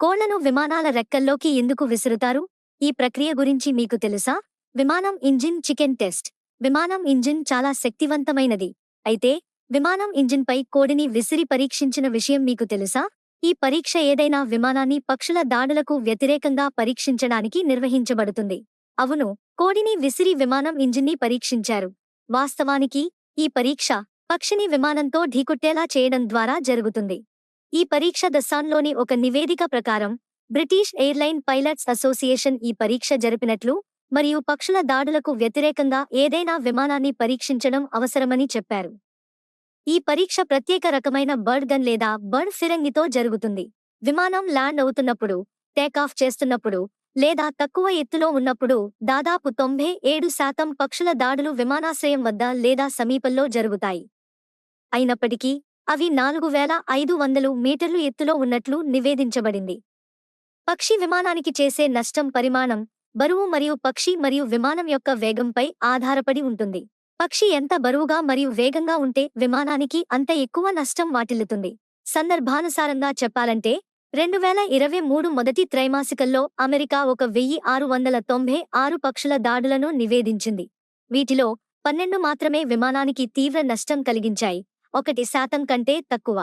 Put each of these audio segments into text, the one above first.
కోళ్ళను విమానాల రెక్కల్లోకి ఎందుకు విసురుతారు? ఈ ప్రక్రియ గురించి మీకు తెలుసా? విమానం ఇంజిన్ చికెన్ టెస్ట్. విమానం ఇంజిన్ చాలా శక్తివంతమైనది. అయితే విమానం ఇంజిన్పై కోడిని విసిరి పరీక్షించిన విషయం మీకు తెలుసా? ఈ పరీక్ష ఏదైనా విమానాన్ని పక్షుల దాడులకు వ్యతిరేకంగా పరీక్షించడానికి నిర్వహించబడుతుంది. అవును కోడిని విసిరి విమానం ఇంజిన్ని పరీక్షించారు. వాస్తవానికి ఈ పరీక్ష పక్షిని విమానంతో ఢీకొట్టేలా చేయడం ద్వారా జరుగుతుంది. ఈ పరీక్ష దస్సాన్లోని ఒక నివేదిక ప్రకారం బ్రిటిష్ ఎయిర్లైన్ పైలట్స్ అసోసియేషన్ ఈ పరీక్ష జరిపినట్లు మరియు పక్షుల దాడులకు వ్యతిరేకంగా ఏదైనా విమానాన్ని పరీక్షించడం అవసరమని చెప్పారు. ఈ పరీక్ష ప్రత్యేక రకమైన బర్డ్ గన్ లేదా బర్డ్ ఫిరంగితో జరుగుతుంది. విమానం ల్యాండ్ అవుతున్నప్పుడు టేకాఫ్ చేస్తున్నప్పుడు లేదా తక్కువ ఎత్తులో ఉన్నప్పుడు దాదాపు తొంభై ఏడు శాతం పక్షుల దాడులు విమానాశ్రయం వద్ద లేదా సమీపంలో జరుగుతాయి. అయినప్పటికీ అవి నాలుగు వేల ఐదు వందలు మీటర్లు ఎత్తులో ఉన్నట్లు నివేదించబడింది. పక్షి విమానానికి చేసే నష్టం పరిమాణం బరువు మరియు పక్షి మరియు విమానం యొక్క వేగంపై ఆధారపడి ఉంటుంది. పక్షి ఎంత బరువుగా మరియు వేగంగా ఉంటే విమానానికి అంత ఎక్కువ నష్టం వాటిల్లుతుంది. సందర్భానుసారంగా చెప్పాలంటే రెండు వేల ఇరవై మూడు మొదటి త్రైమాసికల్లో అమెరికా ఒక వెయ్యి ఆరు వందల తొంభై ఆరు పక్షుల దాడులను నివేదించింది. వీటిలో పన్నెండు మాత్రమే విమానానికి తీవ్ర నష్టం కలిగించాయి. ఒకటి శాతం కంటే తక్కువ.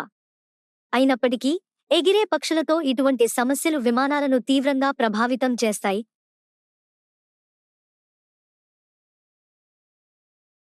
అయినప్పటికీ ఎగిరే పక్షులతో ఇటువంటి సమస్యలు విమానాలను తీవ్రంగా ప్రభావితం చేస్తాయి.